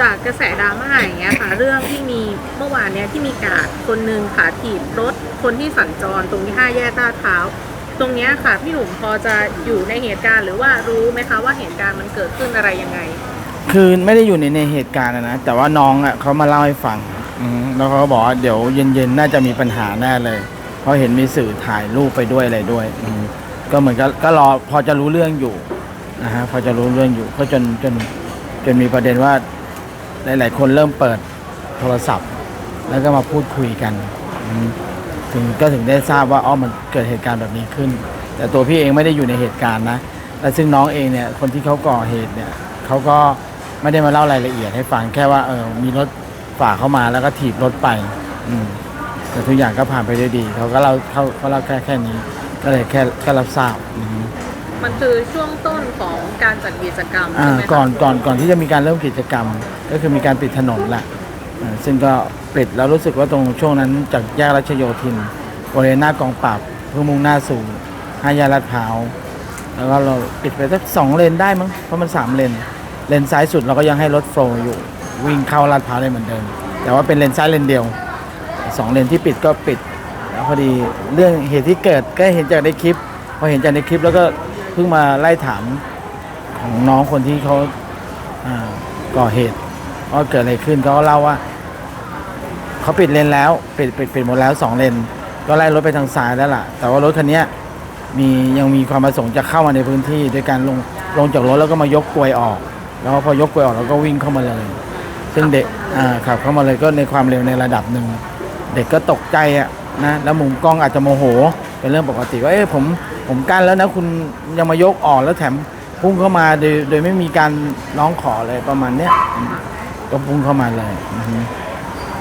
จากกระแสดราม่าอย่างเงี้ยค่ะเรื่องที่มีเมื่อวานเนี้ยที่มีกาดคนหนึ่งค่ะถีบรถคนที่สัญจรตรงที่ห้าแยกลาดพร้าวตรงเนี้ยค่ะพี่หนุ่มพอจะอยู่ในเหตุการณ์ หรือว่ารู้ไหมคะว่าเหตุการณ์มันเกิดขึ้นอะไรยังไง คือไม่ได้อยู่ในในเหตุการณ์อะนะแต่ว่าน้องอะเขามาเล่าให้ฟังอืมแล้วเขาก็บอกว่าเดี๋ยวเย็นๆน่าจะมีปัญหาแน่เลย เพราะเห็นมีสื่อถ่ายรูปไปด้วยอะไรด้วยอืมก็เหมือนกับก็รอพอจะรู้เรื่องอยู่นะฮะพอจะรู้เรื่องอยู่ก็จนจนจนมีประเด็นว่า หลาย ๆ คนเริ่มเปิดโทรศัพท์ แล้วก็มาพูดคุยกัน ถึงก็ถึงได้ทราบว่าอ๋อมันเกิดเหตุการณ์แบบนี้ขึ้น แต่ตัวพี่เองไม่ได้อยู่ในเหตุการณ์นะและซึ่งน้องเองเนี่ยคนที่เขาก่อเหตุเนี่ยเขาก็ไม่ได้มาเล่ารายละเอียดให้ฟังแค่ว่าเออมีรถฝ่าเข้ามาแล้วก็ถีบรถไป อืมแต่ทุกอย่างก็ผ่านไปด้วยดี เขาก็เล่าเขาเขาเล่าแค่แค่นี้ ก็เลยแค่แค่รับทราบอืม มันคือช่วงต้นของการจัดกิจกรรมอ่าใช่ไหมคะก่อนก่อนก่อนที่จะมีการเริ่มกิจกรรม ก็คือมีการปิดถนนแหละอ่าซึ่งก็ปิดแล้วรู้สึกว่าตรงช่วงนั้นจากแยกรัชโยธินบริเวณหน้ากองปราบเพื่อมุ่งหน้าสู่ห้าแยกลาดพร้าวแล้วก็เราปิดไปสักสองเลนได้มั้งเพราะมันสามเลนเลนซ้ายสุดเราก็ยังให้รถโฟลว์อยู่ วิ่งเข้าลาดพร้าวได้เหมือนเดิม แต่ว่าเป็นเลนซ้ายเลนเดียวสองเลนที่ปิดก็ปิด แล้วพอดีเรื่องเหตุที่เกิดก็เห็นจากในคลิป พอเห็นจากในคลิปแล้วก็ เพิ่งมาไล่ถามของน้องคนที่เขาก่อเหตุว่าเกิดอะไรขึ้นเขาก็เล่าว่าเขาปิดเลนแล้วปิดปิดปิดหมดแล้วสองเลนก็ไล่รถไปทางซ้ายแล้วล่ะ แต่ว่ารถคันนี้มียังมีความประสงค์จะเข้ามาในพื้นที่โดยการลงลงจากรถแล้วก็มายกกลวยออก แล้วพอยกกลวยออกแล้วก็วิ่งเข้ามาเลย ซึ่งเด็กขับเข้ามาเลยก็ในความเร็วในระดับหนึ่งเด็กก็ตกใจอะนะแล้วมุมกล้องอาจจะโมโห เป็นเรื่องปกติว่าเอ้ผม ผมกั้นแล้วนะคุณยังมายกออกแล้วแถมพุ่งเข้ามาโดยโดยไม่มีการร้องขอเลยประมาณเนี้ยอืมก็พุ่งเข้ามาเลยอือฮึ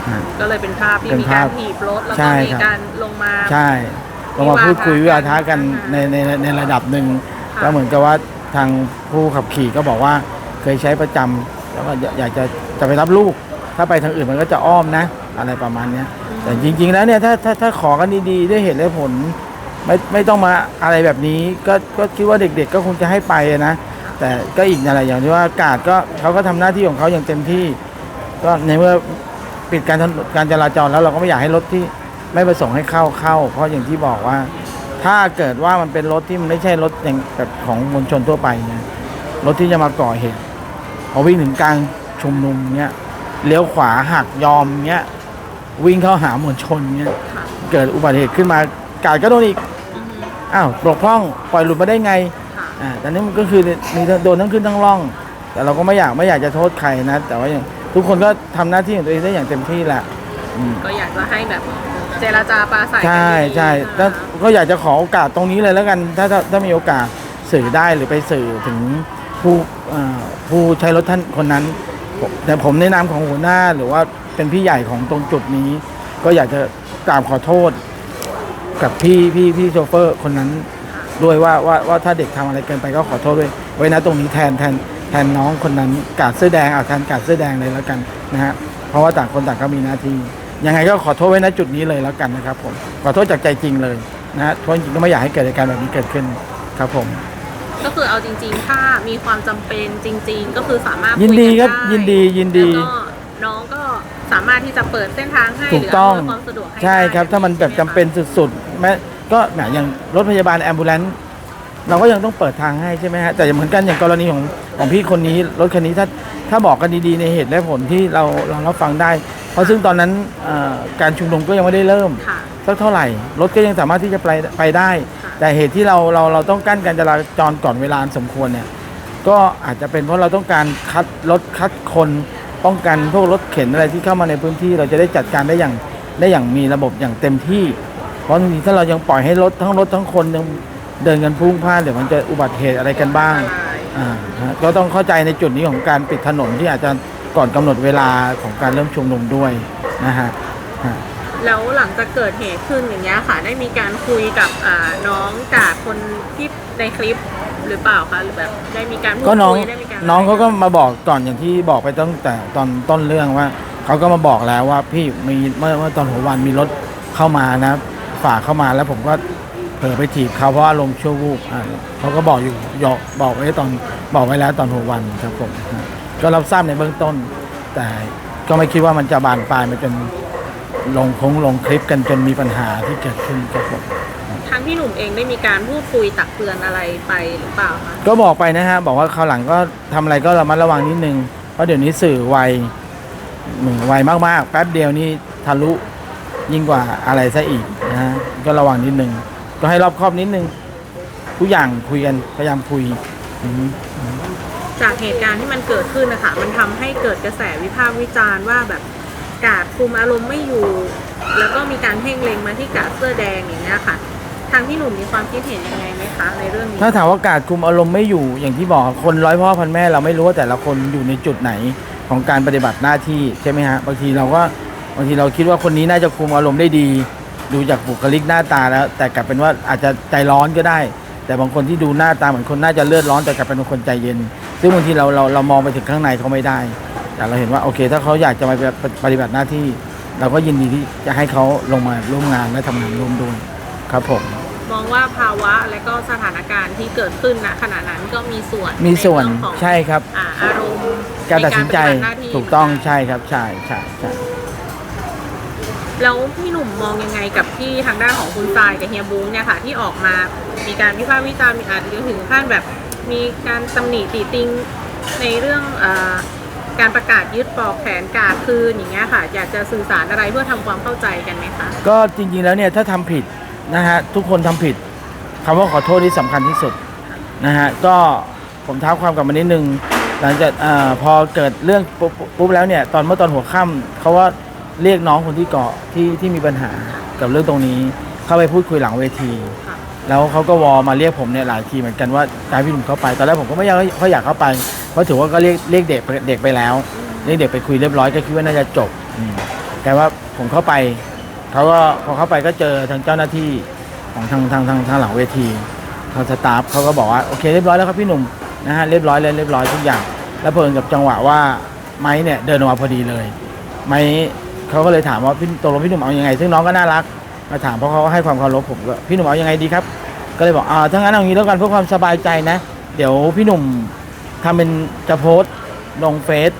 อ่าก็เลยเป็นภาพที่เป็นมีการภาพถีบรถแล้วใช่ก็มีครับ การลงมา ใช่ลงมาพูดคุยวิวาทะกันในในในระดับหนึ่งค่ะก็เหมือนกับว่าทางผู้ขับขี่ก็บอกว่าเคยใช้ประจำแล้วก็อยากจะจะไปรับลูก ถ้าไปทางอื่นมันก็จะอ้อมนะ อะไรประมาณเนี้ยแต่จริง ๆ แล้วเนี่ยถ้าถ้าถ้าขอกันดีๆ ด้วยเหตุและผล ไม่ไม่ต้องมาอะไรแบบนี้ก็ก็คิดว่าเด็กๆ ก็คงจะให้ไปอะนะ แต่ก็อีกนั่นแหละอย่างที่ว่ากาดก็เขาก็ทำหน้าที่ของเขาอย่างเต็มที่ ก็ในเมื่อปิดการถนนการจราจรแล้วเราก็ไม่อยากให้รถที่ไม่ประสงค์ให้เข้าเข้า เพราะอย่างที่บอกว่า ถ้าเกิดว่ามันเป็นรถที่มันไม่ใช่รถอย่างแบบของมวลชนทั่วไปเนี่ยรถที่จะมาก่อเหตุพอวิ่งถึงกลางชุมนุมเนี่ยเลี้ยวขวาหักยอมเนี่ยวิ่งเข้าหามวลชนเนี่ยค่ะเกิดอุบัติเหตุขึ้นมากาดก็โดนอีก อือฮึอ้าวบกพร่องปล่อยหลุดมาได้ไงค่ะอ่าแต่นี่มันก็คือมีโดนทั้งขึ้นทั้งล่อง แต่เราก็ไม่อยากไม่อยากจะโทษใครนะ แต่ว่าอย่างทุกคนก็ทำหน้าที่ของตัวเองได้อย่างเต็มที่แหละอืมก็อยากจะให้แบบเจรจาปราศัยกันใช่ดีๆใช่นะแล้วก็อยากจะขอโอกาสตรงนี้เลยแล้วกัน ถ้าถ้าถ้ามีโอกาสสื่อได้หรือไปสื่อถึงผู้เอ่อผู้ใช้รถท่านคนนั้นผมแต่ผมในนามของหัวหน้าหรือว่าเป็นพี่ใหญ่ของตรงจุดนี้ ก็อยากจะกราบขอโทษ กับพี่พี่พี่โชเฟอร์คนนั้นด้วยว่าว่าว่าถ้าเด็กทำอะไรเกินไปก็ขอโทษด้วย ไว้นะตรงนี้แทนแทนแทนน้องคนนั้นกาดเสื้อแดงเอาแทนกาดเสื้อแดงเลยแล้วกันนะฮะเพราะว่าต่างคนต่างก็มีหน้าที่ยังไงก็ขอโทษไว้นะจุดนี้เลยแล้วกันนะครับผมขอโทษจากใจจริงเลยนะฮะเพราะจริงๆก็ไม่อยากให้เกิดเหตุการณ์แบบนี้เกิดขึ้นครับผม ก็คือเอาจริง ๆ ถ้ามีความจำเป็นจริง ๆ ก็คือสามารถยินดีคุครับไยินดียินดีแล้วก็น้องก็สามารถที่จะเปิดเส้นทางให้ถูกต้องหรืำนวยความสะดวกให้ใช่ครับได้ถ้ามันแบบจำเป็นสุดๆ แม้ก็แหมอย่างรถพยาบาลแอมบูเลนซ์เราก็ยังต้องเปิดทางให้ใช่ไหมฮะแต่เหมือนกันอย่างกรณีของของพี่คนนี้รถคันนี้ถ้าถ้าบอกกันดีๆในเหตุและผลที่เราเรารับฟังได้ เพราะซึ่งตอนนั้นเอ่อการชุมนุมก็ยังไม่ได้เริ่มค่ะสักเท่าไหร่ รถก็ยังสามารถที่จะไปไปได้ค่ะแต่เหตุที่เราเราเราต้องกั้นการจราจรก่อนเวลาอันสมควรเนี่ยก็อาจจะเป็นเพราะเราต้องการคัดรถคัดคนป้องกันพวกรถเข็นอะไรที่เข้ามาในพื้นที่ เราจะได้จัดการได้อย่างได้อย่างมีระบบอย่างเต็มที่ เพราะบางทีถ้าเรายังปล่อยให้รถทั้งรถทั้งคนยังเดินกันพลุ่งพล่านเดี๋ยวมันจะอุบัติเหตุอะไรกันบ้างอ่าฮะก็ต้องเข้าใจในจุดนี้ของการปิดถนนที่อาจจะก่อนกำหนดเวลาของการเริ่มชุมนุมด้วยนะฮะฮะแล้วหลังจากเกิดเหตุขึ้นอย่างเงี้ยค่ะ ได้มีการคุยกับอ่าน้องกาดคนที่ในคลิปหรือเปล่าคะหรือแบบได้มีการพูดก็น้องคุยได้มีการน้องเขาก็มาบอกก่อนอย่างที่บอกไปตั้งแต่ตอนต้นเรื่องว่าเขาก็มาบอกแล้วว่าพี่มีเมื่อเมื่อตอนหัววันมีรถเข้ามานะ ฝ่าเข้ามาแล้วผมก็เผลอไปถีบเขาเพราะอารมณ์ชั่ววูบอ่าเขาก็บอกอยู่ยอกบอกไว้ตอนบอกไว้แล้วตอนหัววันครับผมฮะก็รับทราบในเบื้องต้น แต่ก็ไม่คิดว่ามันจะบานปลายมาจนลงคงลงคลิปกันจนมีปัญหาที่เกิดขึ้นครับผมทางพี่หนุ่มเองได้มีการพูดคุยตักเตือนอะไรไปหรือเปล่าคะก็บอกไปนะฮะบอกว่าคราวหลังก็ทำอะไรก็ระมัดระวังนิดนึงเพราะเดี๋ยวนี้สื่อไวหนึ่งไวมากๆ แป๊บเดียวนี่ทะลุ ยิ่งกว่าอะไรซะอีกนะฮะก็ระวังนิดนึงก็ให้รอบคอบนิดนึงทุกอย่างคุยกันพยายามคุยอืมจากเหตุการณ์ที่มันเกิดขึ้นนะคะมันทำให้เกิดกระแสวิพากษ์วิจารณ์ว่าแบบกาดคุมอารมณ์ไม่อยู่ แล้วก็มีการเพ่งเล็งมาที่กาดเสื้อแดงอย่างนี้ยค่ะ ทางพี่หนุ่มมีความคิดเห็นยังไงไหมคะในเรื่องนี้ถ้าถามว่าการคุมอารมณ์ไม่อยู่อย่างที่บอกคนร้อยพ่อพันแม่เราไม่รู้ว่าแต่ละคนอยู่ในจุดไหนของการปฏิบัติหน้าที่ใช่ไหมฮะบางทีเราก็ บางทีเราคิดว่าคนนี้น่าจะคุมอารมณ์ได้ดี ดูจากบุคลิกหน้าตาแล้ว แต่กลับเป็นว่าอาจจะใจร้อนก็ได้ แต่บางคนที่ดูหน้าตาเหมือนคนน่าจะเลือดร้อนแต่กลับเป็นคนใจเย็น ซึ่งบางทีเราเราเรามองไปถึงข้างในเขาไม่ได้ แต่เราเห็นว่าโอเค ถ้าเขาอยากจะมาปฏิบัติหน้าที่ เราก็ยินดีที่จะให้เขาลงมาร่วมงานและทำงานร่วมด้วยครับผมมองว่าภาวะและก็สถานการณ์ที่เกิดขึ้นณขณะนั้นก็มีส่วนมีส่วนใเรื่องของใช่ครับอ่าอารมณ์การตัดสินใจในารปฏิบัติหน้าที่ถูกต้องใช่ครับใช่ใช่ใช่ แล้วพี่หนุ่มมองยังไงกับที่ทางด้านของคุณทรายกับเฮียบุ้งเนี่ยค่ะที่ออกมามีการวิพากษ์วิจารณ์มีอาจจะถึงขั้นแบบมีการตำหนิติติงในเรื่องอการประกาศยึดปอกแขนกาดคืนอย่างเงี้ยค่ะ อยากจะสื่อสารอะไรเพื่อทำความเข้าใจกันไหมคะก็จริงๆแล้วเนี่ยถ้าทำผิดนะฮะทุกคนทำผิดคำว่าขอโทษที่สำคัญที่สุดนะฮะก็ผมเท้าความกลับมานิดนึงหลังจากอพอเกิดเรื่องปุ๊บปุ๊บแล้วเนี่ยตอนเมื่อตอนหัวค่ำเขาว่า เรียกน้องคนที่เกาะที่ที่มีปัญหากับเรื่องตรงนี้ เข้าไปพูดคุยหลังเวที แล้วเขาก็วอมาเรียกผมเนี่ยหลายทีเหมือนกันว่าการพี่หนุ่มเข้าไปตอนแรกผมก็ไม่อยากเขาอยากเข้าไปเพราะถือว่าก็เรียกเรียกเด็กเด็กไปแล้วเรียกเด็กไปคุยเรียบร้อยก็คิดว่าน่าจะจบแต่ว่าผมเข้าไปเขาก็พอเข้าไปก็เจอทางเจ้าหน้าที่ของทางทางทางทางหลังเวทีทางสตาฟเขาก็บอกว่าโอเคเรียบร้อยแล้วครับพี่หนุ่มนะฮะเรียบร้อยเลยเรียบร้อยทุกอย่าง แล้วเพิ่งกับจังหวะว่าไม้เนี่ยเดินออกมาพอดีเลย ไม้ เขาก็เลยถามว่าพี่ตกลงพี่หนุ่มเอาอยังไง ซึ่งน้องก็น่ารักมาถามเพราะเขาก็ให้ความเคารพผมก็พี่หนุ่มเอายังไงดีครับ ก็เลยบอกอ่าถ้างั้นเอางี้แล้วกันเพื่อความสบายใจนะ เดี๋ยวพี่หนุ่มทำเป็นจะโพสต์ลงเฟซ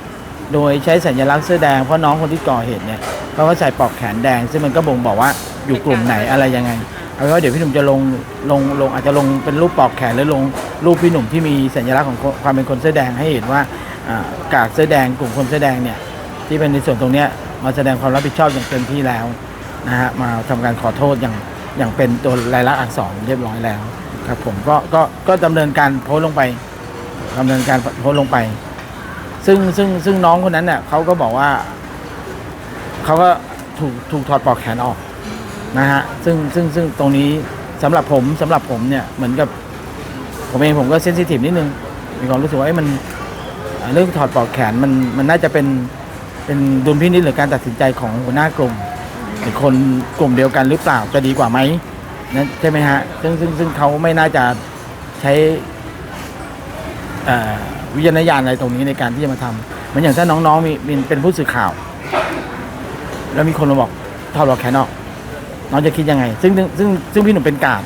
โดยใช้สัญลักษณ์เสื้อแดงเพราะน้องคนที่ก่อเหตุเนี่ยเขาก็ใส่ปลอกแขนแดง ซึ่งมันก็บ่งบอกว่าอยู่กลุ่มไหนอะไรยังไงเอาเป็นว่าเดี๋ยวพี่หนุ่มจะลงลงลงอาจจะลงเป็นรูปปลอกแขนหรือลงรูปพี่หนุ่มที่มีสัญลักษณ์ของความเป็นคนเสื้อแดงให้เห็นว่าอากาดเสื้อแดงกลุ่มคนเสื้อแดงเนี่ยที่เป็นในส่วนตรงเนี้ย มาแสดงความรับผิดชอบอย่างเต็มที่แล้วนะฮะมาทำการขอโทษอย่างอย่างเป็นตัวลายลักษณ์อักษรเรียบร้อยแล้วครับผมก็ก็ก็ดำเนินการโพสต์ลงไปดำเนินการโพสต์ลงไป ซึ่งซึ่งซึ่งน้องคนนั้นเนี่ยเขาก็บอกว่าเขาก็ถูกถูกถอดปลอกแขนออกนะฮะซึ่งซึ่งซึ่งตรงนี้สำหรับผมสำหรับผมเนี่ยเหมือนกับผมเองผมก็เซนซิทีฟนิดนึงมีความรู้สึกว่าเอ้มันเรื่องถอดปลอกแขนมันมันน่าจะเป็น เป็นดุลพินิจหรือการตัดสินใจของหัวหน้ากลุ่มหรือคนกลุ่มเดียวกันหรือเปล่าจะดีกว่าไหมนะใช่ไหมฮะซึ่งซึ่งซึ่งเขาไม่น่าจะใช้วิจารณญาณอะไรตรงนี้ในการที่จะมาทำเหมือนอย่างถ้าน้องๆมีมีเป็นผู้สื่อข่าว แล้วมีคนมาบอกถอดปลอกแขนออกน้องจะคิดยังไงซึ่งซึ่งซึ่งซึ่งพี่หนุ่มเป็นกาด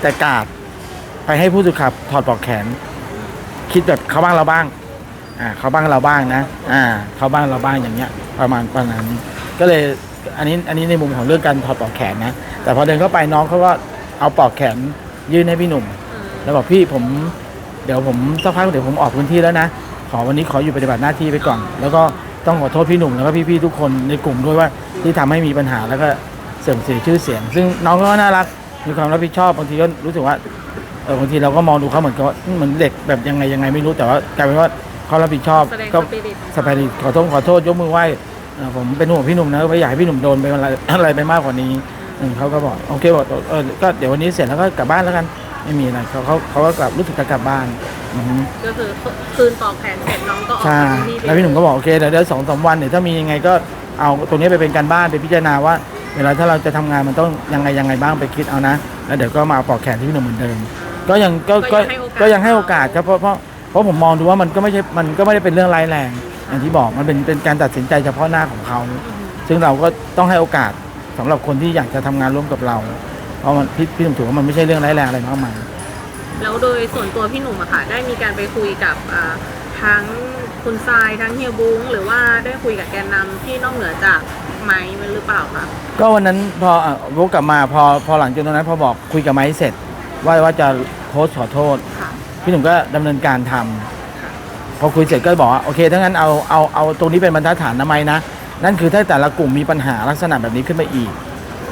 แต่กาดไปให้ผู้สื่อข่าวถอดปลอกแขน คิดแบบเขาบ้างเราบ้าง อ่าเขาบ้างเราบ้างนะ อ่าเขาบ้างเราบ้างอย่างเงี้ย ประมาณประมาณนี้ก็เลยอันนี้อันนี้ในมุมของเรื่องการถอดปลอกแขนนะ แต่พอเดินเข้าไปน้องเขาก็เอาปลอกแขนยื่นให้พี่หนุ่ม แล้วบอกพี่ผมเดี๋ยวผมสักพักเดี๋ยวผมออกพื้นที่แล้วนะ ขอวันนี้ขออยู่ปฏิบัติหน้าที่ไปก่อน แล้วก็ต้องขอโทษพี่หนุ่มแล้วก็พี่ๆทุกคนในกลุ่มด้วยว่าที่ทำให้มีปัญหาแล้วก็เสื่อมเสียชื่อเสียง ซึ่งน้องก็น่ารัก มีความรับผิดชอบบางทีก็รู้สึกว่าเออบางทีเราก็มองดูเขาเหมือนกับว่าเหมือนเด็กแบบยังไงยังไงไม่รู้แต่ว่ากลายเป็นว่า เขารับผิดชอบแสดงก็สปิริตของสปาริตขอโทษขอโทษยกมือไหว้เอ่อผมเป็นห่วงพี่หนุ่มนะไม่อยากให้พี่หนุ่มโดนไปอะไร อะไรไปมากกว่านี้อืมเขาก็บอกโอเคบอกเออก็เดี๋ยววันนี้เสร็จแล้วก็กลับบ้านแล้วกันไม่มีอะไรเขาเขาเขาก็กลับรู้สึกจะกลับบ้านอือฮึ ก็คือคืนปลอกแขนเสร็จน้องก็ออกใช่จากที่แล้วพี่หนุ่มก็บอกโอเคเดี๋ยวเดี๋ยวสองสามวันเดี๋ยวถ้ามียังไงก็เอาตรงนี้ไปเป็นการบ้านไปพิจารณาว่า เวลาถ้าเราจะทำงานมันต้องยังไงยังไงบ้างไปคิดเอานะ แล้วเดี๋ยวก็มาเอาปลอกแขนที่พี่หนุ่มเหมือนเดิม ก็ยังก็ก็ก็ยังให้โอกาสครับเพราะเพราะ เพราะผมมองดูว่ามันก็ไม่ใช่มันก็ไม่ได้เป็นเรื่องร้ายแรง อย่างที่บอกมันเป็นเป็นการตัดสินใจเฉพาะหน้าของเขา ซึ่งเราก็ต้องให้โอกาสสำหรับคนที่อยากจะทำงานร่วมกับเรา เพราะมันพี่พี่หนุ่มถือว่ามันไม่ใช่เรื่องร้ายแรงอะไรมากมายแล้วโดยส่วนตัวพี่หนุ่มอะค่ะได้มีการไปคุยกับอ่าททั้งคุณทรายทั้งเฮียบุ้งหรือว่าได้คุยกับแกนนำที่นอกเหนือจากไม้มันหรือเปล่าคะก็วันนั้นพออะวกกลับมาพอพอหลังจากนั้นพอบอกคุยกับไม้เสร็จ ว่าว่าจะโพสต์ขอโทษค่ะ พี่หนุ่มก็ดำเนินการทำพอคุยเสร็จก็บอกว่าโอเคถ้างั้นเอาเอาเอาตรงนี้เป็นบรรทัดฐานนะไม้นะ นั่นคือถ้าแต่ละกลุ่มมีปัญหาลักษณะแบบนี้ขึ้นมาอีก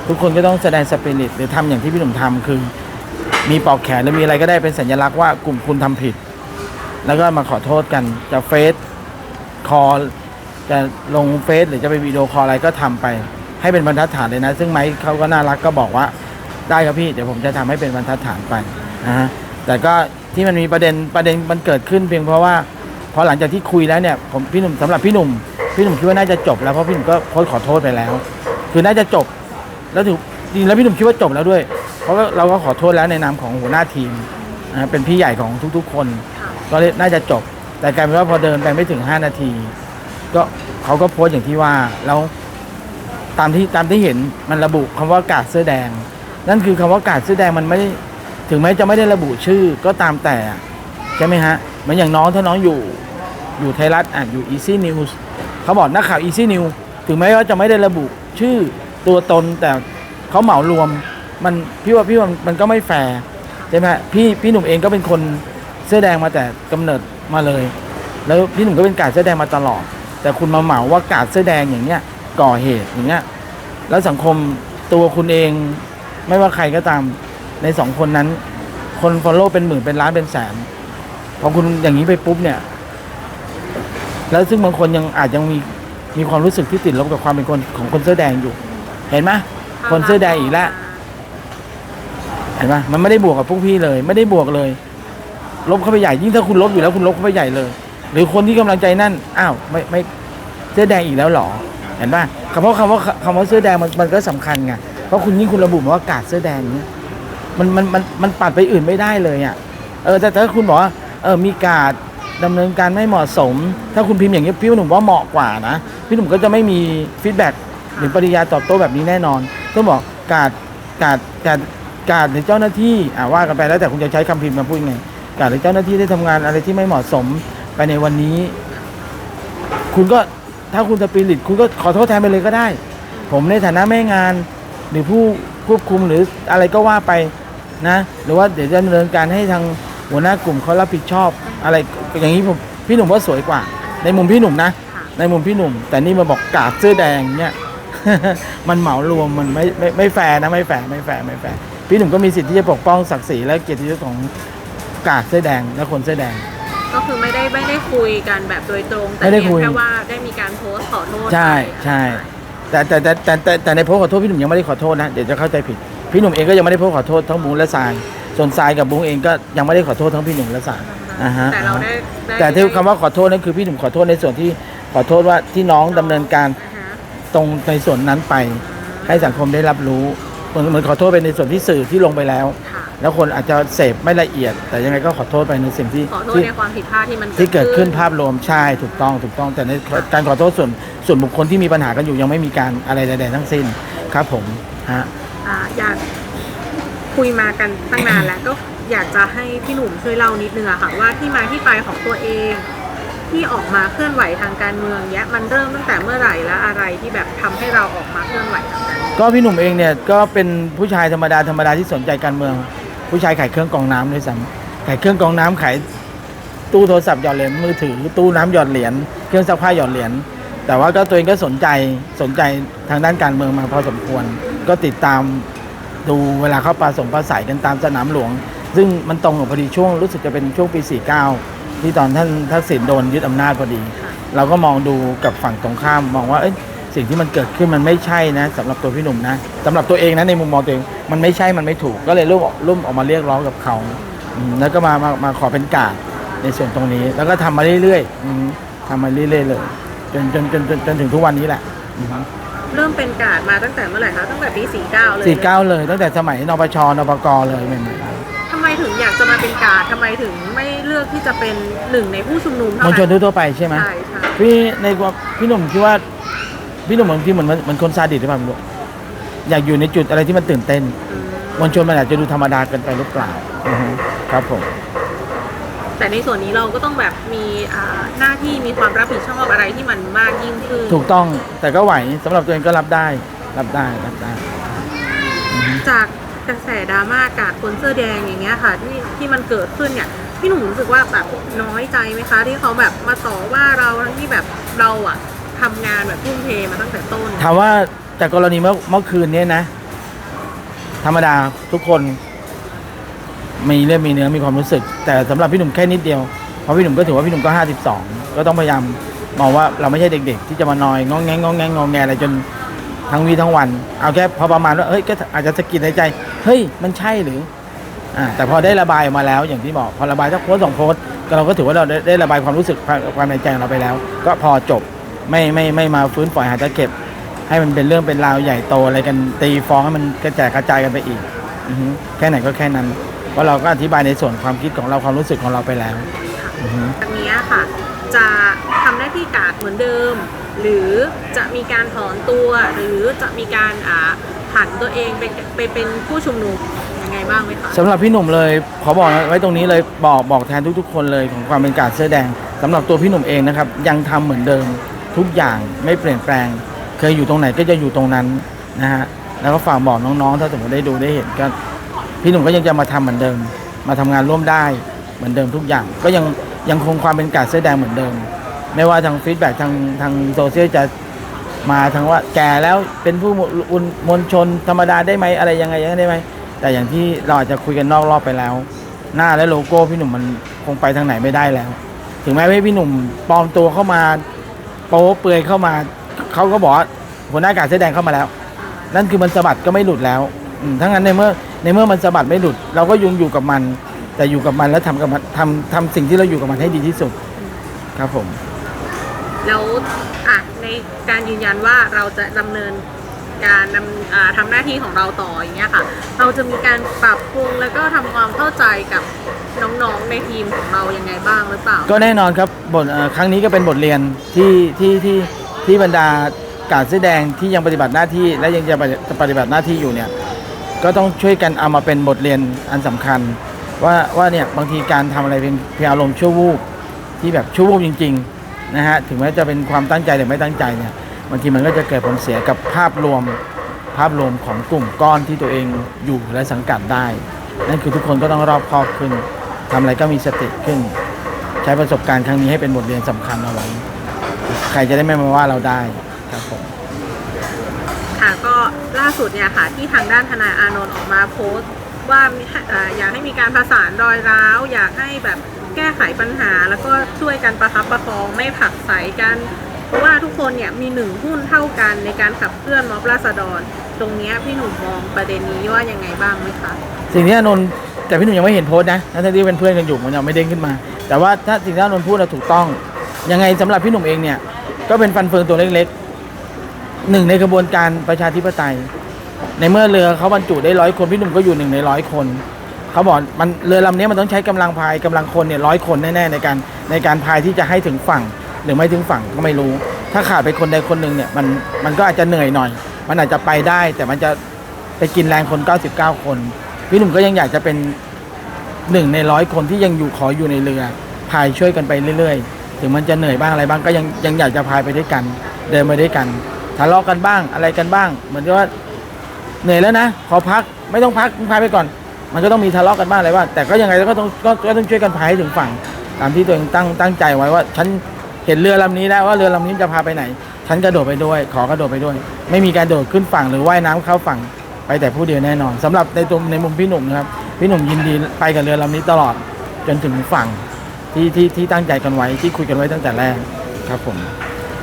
ทุกคนก็ต้องแสดงสปิริตหรือทำอย่างที่พี่หนุ่มทำคือ มีปลอกแขนหรือมีอะไรก็ได้เป็นสัญลักษณ์ว่ากลุ่มคุณทำผิด แล้วก็มาขอโทษกันจะเฟซคอลจะลงเฟซหรือจะไปวิดีโอคอลอะไรก็ทำไป ให้เป็นบรรทัดฐานเลยนะ ซึ่งไม้เขาก็น่ารักก็บอกว่าได้ครับพี่เดี๋ยวผมจะทำให้เป็นบรรทัดฐานไปนะฮะ แต่ก็ที่มันมีประเด็นประเด็นมันเกิดขึ้นเพียงเพราะว่าพอหลังจากที่คุยแล้วเนี่ยผมพี่หนุ่มสำหรับพี่หนุ่มพี่หนุ่มคิดว่าน่าจะจบแล้วเพราะพี่หนุ่มก็โพสต์ขอโทษไปแล้ว คือน่าจะจบ แล้วถือจริงแล้วพี่หนุ่มคิดว่าจบแล้วด้วย เพราะว่าเราก็ขอโทษแล้วในนามของหัวหน้าทีมนะเป็นพี่ใหญ่ของทุกๆ คนค่ะก็เลยน่าจะจบ แต่กลายเป็นว่าพอเดินไปไม่ถึง 5 นาที ก็เขาก็โพสต์อย่างที่ว่าแล้วตามที่ตามที่เห็นมันระบุคำว่ากาดเสื้อแดง นั่นคือคำว่ากาดเสื้อแดงมันไม่ ถึงแม้จะไม่ได้ระบุชื่อก็ตามแต่ใช่ไหมฮะเหมือนอย่างน้องถ้าน้องอยู่อยู่ไทยรัฐอ่านอยู่ Easy News เขาบอกนักข่าว Easy News ถึงแม้ว่าจะไม่ได้ระบุชื่อตัวตนแต่เขาเหมารวมมันพี่ว่าพี่ว่ามันก็ไม่แฟร์ใช่ไหมฮะพี่พี่หนุ่มเองก็เป็นคนเสื้อแดงมาแต่กำเนิดมาเลย แล้วพี่หนุ่มก็เป็นกาดเสื้อแดงมาตลอด แต่คุณมาเหมาว่ากาดเสื้อแดงอย่างเงี้ยก่อเหตุอย่างเงี้ยแล้วสังคมตัวคุณเองไม่ว่าใครก็ตาม ในสองคนนั้น คนฟอลโล่เป็นหมื่นเป็นล้านเป็นแสนพอคุณอย่างนี้ไปปุ๊บเนี่ย แล้วซึ่งบางคนยังอาจยังมีมีความรู้สึกที่ติดลบกับความเป็นคนของคนเสื้อแดงอยู่ เห็นไหมคนเสื้อแดงอีกแล้วเห็นไหมมันไม่ได้บวกกับพวกพี่เลย ไม่ได้บวกเลย ลบเข้าไปใหญ่ยิ่งถ้าคุณลบอยู่แล้วคุณลบเข้าไปใหญ่เลย หรือคนที่กำลังใจนั่นอ้าวไม่ไม่เสื้อแดงอีกแล้วเหรอเห็นป่ะคำว่าคำว่าคำว่าเสื้อแดงมันมันก็สำคัญไงเพราะคุณยิ่งคุณระบุว่ากาดเสื้อแดงเนี้ย มันมันมันมันปัดไปอื่นไม่ได้เลยอะเออแต่ถ้าคุณบอกว่าเออมีการดำเนินการไม่เหมาะสม ถ้าคุณพิมพ์อย่างนี้ยพี่หนุ่มว่าเหมาะกว่านะพี่หนุ่มก็จะไม่มีฟีดแบ็กหรือปริยาตอบโต้แบบนี้แน่นอนต้องบอกการการการการหรือเจ้าหน้าที่อ่าว่ากันไปแล้วแต่คุณจะใช้คำพิมพ์มาพูดไงการหรือเจ้าหน้าที่ได้ทำงานอะไรที่ไม่เหมาะสมไปในวันนี้ คุณก็ถ้าคุณสปิริตคุณก็ขอโทษแทนไปเลยก็ได้ ผมในฐานะแม่งานหรือผู้ ควบคุมหรืออะไรก็ว่าไปนะ หรือว่าเดี๋ยวจะดำเนินการให้ทางหัวหน้ากลุ่มเขารับผิดชอบ อะไรอย่างนี้ผมพี่หนุ่มว่าสวยกว่า ในมุมพี่หนุ่มนะค่ะในมุมพี่หนุ่ม แต่นี่มาบอกกาดเสื้อแดงเนี่ยมันเหมารวมมันไม่ไม่ไม่แฟร์นะไม่แฟร์ไม่แฟร์ไม่แฟร์พี่หนุ่มก็มีสิทธิ์ที่จะปกป้องศักดิ์ศรีและเกียรติยศของกาดเสื้อแดงและคนเสื้อแดง ก็คือไม่ได้ไม่ได้คุยกันแบบโดยตรง แต่ไม่ได้เพียคุงยแค่ว่าได้มีการโพสต์ขอโทษใช่ไป ใช่ แต่แต่แต่แต่แต่แต่ในโพสต์ขอโทษพี่หนุ่มยังไม่ได้ขอโทษนะเดี๋ยวจะเข้าใจผิดพี่หนุ่มเองก็ยังไม่ได้โพสต์ขอโทษทั้งบุ้งและทรายส่วนทรายกับบุ้งเองก็ยังไม่ได้ขอโทษทั้งพี่หนุ่มและทรายอ่าฮะแต่เราได้ได้แต่ที่คำว่าขอโทษนั่นคือพี่หนุ่มขอโทษในส่วนที่ขอโทษว่าที่น้องดำเนินการอ่าฮะตรงในส่วนนั้นไป ให้สังคมได้รับรู้เหมือนเหมือนขอโทษไปในส่วนที่สื่อที่ลงไปแล้ว ค่ะ แล้วคนอาจจะเสพไม่ละเอียด แต่ยังไงก็ขอโทษไปในสิ่งที่ขอโทษที่ในความผิดพลาดที่มันที่เกิดขึ้นภาพรวมใช่ถูกต้องถูกต้องแต่ในการขอโทษส่วนส่วนบุคคลที่มีปัญหากันอยู่ยังไม่มีการอะไรใดๆทั้งสิ้นครับผมฮะอ่าอยากคุยมากันตั้งนานแล้วก็อยากจะให้พี่หนุ่มช่วยเล่านิดนึงอะค่ะว่าที่มาที่ไปของตัวเอง ที่ออกมาเคลื่อนไหวทางการเมืองเนี้ยมันเริ่มตั้งแต่เมื่อไหร่และอะไรที่แบบทำให้เราออกมาเคลื่อนไหวทางการเมืองก็พี่หนุ่มเองเนี่ยก็เป็นผู้ชายธรรมดาธรรมดาที่สนใจการเมือง ผู้ชายขายเครื่องกรองน้ำด้วยซ้ำขายเครื่องกรองน้ำขายตู้โทรศัพท์หยอดเหรียญมือถือ ตู้น้ำหยอดเหรียญเครื่องซักผ้าหยอดเหรียญแต่ว่าก็ตัวเองก็สนใจสนใจทางด้านการเมืองมาพอสมควร ก็ติดตามดูเวลาเข้าปราสงปราศัยกันตามสนามหลวง ซึ่งมันตรงกับพอดีช่วงรู้สึกจะเป็นช่วงปี 49 ที่ตอนท่านทักษิณโดนยึดอำนาจพอดี เราก็มองดูกับฝั่งตรงข้ามมองว่าเอ้ย สิ่งที่มันเกิดขึ้นมันไม่ใช่นะสำหรับตัวพี่หนุ่มนะสำหรับตัวเองนะในมุมมองตัวเองมันไม่ใช่มันไม่ถูกก็เลยร่วมร่วมออกมาเรียกร้องกับเขาอืมแล้วก็มามามาขอเป็นกาดในส่วนตรงนี้ แล้วก็ทำมาเรื่อยๆอืมทำมาเรื่อยๆเลยจนจนจนจนจนถึงทุกวันนี้แหละอืมเริ่มเป็นการมาตั้งแต่เมื่อไหร่คะตั้งแต่ปี49เลยสี่เก้าเลยตั้งแต่สมัยนปชนปกเลยใหม่ทำไมถึงอยากจะมาเป็นการทำไมถึงไม่เลือกที่จะเป็นหนึ่งในผู้ชุมนุมๆมเท่าวลชนนั้นทั่วๆไปใช่ไหมใช่ใช่พี่ในความพี่หนุ่มคิดว่า พี่หนุ่มบางทีเหมือนเหมือนคนซาดิสหรือเปล่าไม่รู้อยากอยู่ในจุดอะไรที่มันตื่นเต้นอืมมวลชนมันอาจจะดูธรรมดาเกินไปหรือเปล่าอือฮึครับผม แต่ในส่วนนี้เราก็ต้องแบบมีอ่าหน้าที่มีความรับผิดชอบอะไรที่มันมากยิ่งขึ้นถูกต้องแต่ก็ไหวสำหรับตัวเองก็รับได้ รับได้รับได้ จากกระแสดราม่ากาดคนเสื้อแดงอย่างเงี้ยค่ะ ที่ที่มันเกิดขึ้นเนี่ยพี่หนุ่มรู้สึกว่าแบบน้อยใจไหมคะ ที่เขาแบบมาต่อว่าเราทั้งที่แบบเราอะ ทำงานแบบทุ่มเทมาตั้งแต่ต้น ถามว่าแต่กรณีเมื่อเมื่อคืนเนี้นะ ธรรมดาทุกคนมีเลือดมีเนื้อมีความรู้สึก แต่สำหรับพี่หนุ่มแค่นิดเดียวเพราะพี่หนุ่มก็ถือว่าพี่หนุ่มก็ห้าสิบสองก็ต้องพยายามมองว่าเราไม่ใช่เด็ก ๆ ที่จะมานอยงองแงงงองแงงงองแงอะไรจนทั้งวีทั้งวัน เอาแค่พอประมาณว่าเฮ้ยก็อาจจะสะกิดในใจ เฮ้ยมันใช่หรืออ่าแต่พอได้ระบายออกมาแล้วอย่างที่บอกพอระบายสักโพสต์สองโพสต์ก็เราก็ถือว่าเราได้ได้ระบายความรู้สึกความความในใจของเราไปแล้ว ก็พอจบ ไม่ไม่ไม่มาฟื้นฝอยหาตะเก็บ ให้มันเป็นเรื่องเป็นราวใหญ่โตอะไรกันตีฟ้องให้มันกระจายกระจายกันไปอีกอือฮึแค่ไหนก็แค่นั้น เพราะเราก็อธิบายในส่วนความคิดของเราความรู้สึกของเราไปแล้วอือฮึจากนี้ค่ะ จะทำหน้าที่กาดเหมือนเดิม หรือจะมีการถอนตัวหรือจะมีการอ่าผันตัวเองไปไปเป็นผู้ชุมนุมยังไงบ้างไหมคะสำหรับพี่หนุ่มเลยขอบอกไว้ตรงนี้เลยบอกบอกแทนทุกๆ คนเลยของความเป็นการเสื้อแดงสำหรับตัวพี่หนุ่มเองนะครับ ยังทำเหมือนเดิม ทุกอย่างไม่เปลี่ยนแปลง เคยอยู่ตรงไหนก็จะอยู่ตรงนั้นนะฮะแล้วก็ฝากบอกน้องๆ ถ้าสมมติได้ดูได้เห็นก็พี่หนุ่มก็ยังจะมาทำเหมือนเดิม มาทำงานร่วมได้เหมือนเดิมทุกอย่าง ก็ยังยังคงความเป็นการเสื้อแดงเหมือนเดิม ไม่ว่าทางฟีดแบ็ทางทางโซเชียลจะมาทางว่าแก่แล้วเป็นผู้มวลชนธรรมดาได้ไหมอะไรยังไงยังไงได้ไหมแต่อย่างที่เราอาจจะคุยกันนอกรอบไปแล้ว หน้าและโลโก้พี่หนุ่มมันคงไปทางไหนไม่ได้แล้ว ถึงแม้ว่าพี่หนุ่มปลอมตัวเข้ามา โป๊เปลือยเข้ามาเขาก็บอกว่าหัวหน้าการแสอแดงเข้ามาแล้ว นั่นคือมันสะบัดก็ไม่หลุดแล้วอืมทั้างนั้นในเมื่อในเมื่อมันสะบัดไม่หลุด เราก็ยุงอยู่กับมัน แต่อยู่กับมันแล้วทำกับมันทำทำสิ่งที่เราอยู่กับมันให้ดีที่สุด ครับผม แล้วอะในการยืนยันว่าเราจะดำเนินการดำอ่าทำหน้าที่ของเราต่ออย่างเงี้ยค่ะ เราจะมีการปรับปรุงแล้วก็ทำความเข้าใจกับน้องๆในทีมของเรายังไงบ้างหรือเปล่า ก็แน่นอนครับบทเอ่อครั้งนี้ก็เป็นบทเรียนที่ที่ที่ที่บรรดาการแสอแดงที่ยังปฏิบัติหน้าที่และยังจะปฏิบัติหน้าที่อยู่เนี่ยก็ต้องช่วยกันเอามาเป็นบทเรียนอันสำคัญ ว่าว่าเนี่ยบางทีการทำอะไรเป็นเพียงอารมณ์ชั่ววูบที่แบบชั่ววูบจริงๆนะฮะถึงแม้จะเป็นความตั้งใจหรือไม่ตั้งใจเนี่ยบางทีมันก็จะเกิดผลเสียกับภาพรวม ภาพรวมของกลุ่มก้อนที่ตัวเองอยู่และสังกัดได้ นั่นคือทุกคนก็ต้องรอบคอบขึ้น ทำอะไรก็มีสติขึ้น ใช้ประสบการณ์ครั้งนี้ให้เป็นบทเรียนสำคัญเอาไว้ ใครจะได้ไม่มาว่าเราได้ครับผม ค่ะก็ล่าสุดเนี่ยค่ะที่ทางด้านทนายอานนท์ออกมาโพสต์ว่ามีเอ่ออยากให้มีการประสานรอยร้าว อยากให้แบบแก้ไขปัญหา แล้วก็ช่วยกันประคับประคองไม่ผลักไสกัน เพราะว่าทุกคนเนี่ยมีหนึ่งหุ้นเท่ากันในการขับเคลื่อนม็อบราษฎร ตรงเนี้ยพี่หนุ่มมองประเด็นนี้ว่ายังไงบ้างไหมคะ สิ่งที่อานนท์ แต่พี่หนุ่มยังไม่เห็นโพสต์นะทั้งที่เป็นเพื่อนกันอยู่มันยังไม่เด้งขึ้นมา แต่ว่าถ้าสิ่งที่นนท์พูดเราถูกต้อง ยังไงสำหรับพี่หนุ่มเองเนี่ย ก็เป็นฟันเฟืองตัวเล็กๆหนึ่งในกระบวนการประชาธิปไตย ในเมื่อเรือเขาบรรจุได้ร้อยคนพี่หนุ่มก็อยู่หนึ่งในร้อยคนเขาบอกมันเรือลำนี้มันต้องใช้กำลังพายกำลังคนเนี่ยร้อยคนแน่ๆในการในการพายที่จะให้ถึงฝั่ง หรือไม่ถึงฝั่งก็ไม่รู้ ถ้าขาดไปคนใดคนหนึ่งเนี่ยมันมันก็อาจจะเหนื่อยหน่อย มันอาจจะไปได้แต่มันจะไปกินแรงคน 99 คน พี่หนุ่มก็ยังอยากจะเป็นหนึ่งในร้อยคนที่ยังอยู่ขออยู่ในเรือพายช่วยกันไปเรื่อยๆ ถึงมันจะเหนื่อยบ้างอะไรบ้างก็ยังยังอยากจะพายไปด้วยกัน เดินไปด้วยกันทะเลาะกันบ้างอะไรกันบ้าง เหมือนกับว่าเหนื่อยแล้วนะขอพักไม่ต้องพักพายไปก่อน มันก็ต้องมีทะเลาะกันบ้างอะไรบ้างแต่ก็ยังไงก็ต้องก็ก็ต้องช่วยกันพายให้ถึงฝั่ง ตามที่ตัวเองตั้งตั้งใจไว้ว่า ฉันเห็นเรือลำนี้แล้วว่าเรือลำนี้จะพาไปไหน ฉันกระโดดไปด้วย ขอกระโดดไปด้วย ไม่มีการโดดขึ้นฝั่งหรือว่ายน้ำเข้าฝั่ง ไปแต่ผู้เดียวแน่นอนสำหรับในตัวในมุมพี่หนุ่มนะครับพี่หนุ่มยินดีไปกับเรือลำนี้ตลอดจนถึงฝั่งที่ที่ที่ตั้งใจกันไว้ที่คุยกันไว้ตั้งแต่แรกครับผม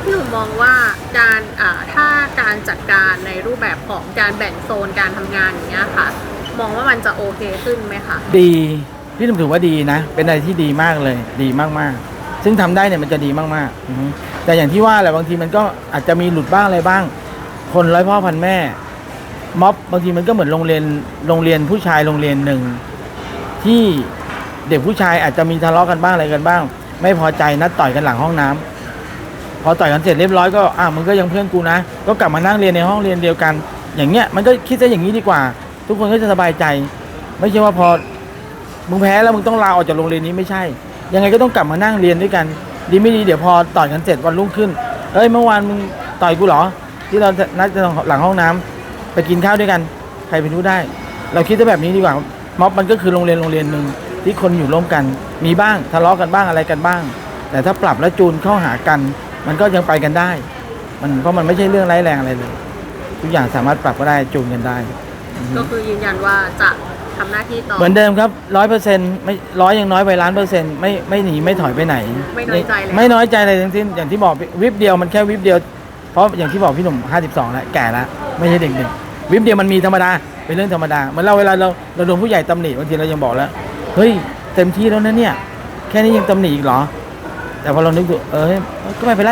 พี่หนุ่มมองว่าการอ่าถ้าการจัดการในรูปแบบของการแบ่งโซนการทำงานอย่างเงี้ยค่ะ มองว่ามันจะโอเคขึ้นไหมคะดีพี่หนุ่มถือว่าดีนะ เป็นอะไรที่ดีมากเลย ดีมากๆ ซึ่งทำได้เนี่ยมันจะดีมากๆอือฮึแต่อย่างที่ว่าแหละบางทีมันก็อาจจะมีหลุดบ้างอะไรบ้าง คนร้อยพ่อพันแม่ ม็อบบางทีมันก็เหมือนโรงเรียนโรงเรียนผู้ชายโรงเรียนหนึ่ง ที่เด็กผู้ชายอาจจะมีทะเลาะกันบ้างอะไรกันบ้าง ไม่พอใจนัดต่อยกันหลังห้องน้ำพอต่อยกันเสร็จเรียบร้อยก็อะมึงก็ยังเพื่อนกูนะ ก็กลับมานั่งเรียนในห้องเรียนเดียวกัน อย่างเงี้ยมันก็คิดซะอย่างนี้ดีกว่า ทุกคนก็จะสบายใจ ไม่ใช่ว่าพอมึงแพ้แล้วมึงต้องลาออกจากโรงเรียนนี้ไม่ใช่ ยังไงก็ต้องกลับมานั่งเรียนด้วยกัน ดีไม่ดีเดี๋ยวพอต่อยกันเสร็จวันรุ่งขึ้น เอ้ยเมื่อวานมึงต่อยกูเหรอ ที่เรานัดกันหลังห้องน้ำ ไปกินข้าวด้วยกัน ใครไปรู้ได้ เราคิดว่าแบบนี้ดีกว่าม็อบมันก็คือโรงเรียนโรงเรียนหนึ่งที่คนอยู่ร่วมกัน มีบ้างทะเลาะกันบ้างอะไรกันบ้าง แต่ถ้าปรับและจูนเข้าหากัน มันก็ยังไปกันได้ มันเพราะมันไม่ใช่เรื่องร้ายแรงอะไรเลย ทุกอย่างสามารถปรับก็ได้จูนกันได้ ก็คือยืนยันว่าจะทำหน้าที่ต่อ เหมือนเดิมครับร้อยเปอร์เซ็นต์ไม่ร้อยยังน้อยไปล้านเปอร์เซ็นต์ไม่ไม่หนีไม่ถอยไปไหน ไม่น้อยใจเลย ไม่น้อยใจอะไรทั้งสิ้นอย่างที่บอกวิบเดียวมันแค่วิบเดียวเพ ราะอย่างที่บอกพี่หนุ่ม52แล้วแก่แล้วไม่ใช่เด็กๆวิบเดียวมันมีธรรมดาเป็นเรื่องธรรมดาเหมือนเราเวลาเราเราโดนผู้ใหญ่ตำหนิบางทีเรายังบอกแล้วเฮ้ยเต็มที่แล้วนะเนี่ย แค่นี้ยังตำหนิอีกเหรอ แต่พอเรานึกดูเออเฮ้ยก็ไม่เป็นไร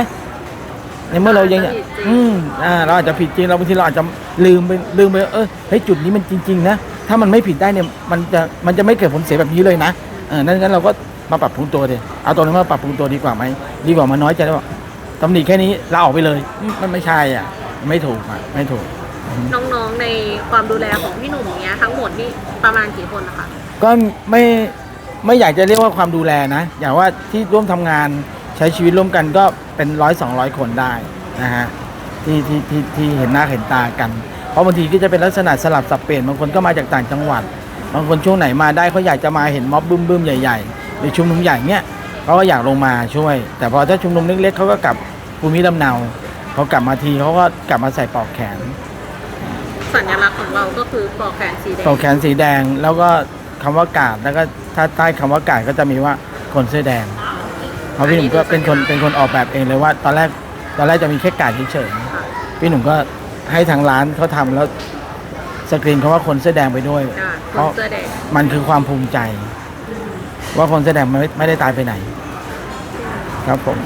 ในเมื่อเรายังอาจจะผิดจริงอืมอ่าเราอาจจะผิดจริงเราบางทีเราอาจจะลืมไปลืมไปเออเฮ้ยจุดนี้มันจริง ๆ นะ ถ้ามันไม่ผิดได้เนี่ยมันจะมันจะไม่เกิดผลเสียแบบนี้เลยนะเออนั่นงั้นเราก็มาปรับปรุงตัวดิเอาตัวนั้นมาปรับปรุงตัวดีกว่าไหมดีกว่ามาน้อยใจแล้วบอก ตำหนิแค่นี้เราออกไปเลยอืมมันไม่ใช่อะ ไม่ถูกอะ ไม่ถูก น้องๆในความดูแลของพี่หนุ่มอย่างเงี้ยทั้งหมดนี่ประมาณกี่คนนะคะก็ไม่ไม่อยากจะเรียกว่าความดูแลนะ อย่างว่าที่ร่วมทำงานใช้ชีวิตร่วมกันก็เป็นร้อยสองร้อยคนได้นะฮะที่ที่ที่ที่เห็นหน้าเห็นตากัน เพราะบางทีก็จะเป็นลักษณะสลับสับเปลี่ยนบางคนก็มาจากต่างจังหวัด บางคนช่วงไหนมาได้เขาอยากจะมาเห็นม็อบบึ้มบึ้มๆใหญ่ๆหรือชุมนุมใหญ่เนี้ย เขาก็อยากลงมาช่วย แต่พอถ้าชุมนุมเล็กๆเขาก็กลับภูมิลำเนาเขากลับมาทีเขาก็กลับมาใส่ปลอกแขน สัญลักษณ์ของเราก็คือปลอกแขนสีแดงปลอกแขนสีแดงแล้วก็คำว่ากาดแล้วก็ถ้าใต้คำว่ากาดก็จะมีว่าคนเสื้อแดงเพราะพี่หนุ่มก็เป็นคนเป็นคนออกแบบเองเลยว่า ตอนแรกตอนแรกจะมีแค่กาดเฉยค่ะๆพี่หนุ่มก็ให้ทางร้านเขาทำแล้วสกรีนคำว่าคนเสื้อแดงไปด้วย อ่าเพคนราะเสื้อแดง มันคือความภูมิใจ ว่าคนแสดงไม่ไม่ได้ตายไปไหน ครับผม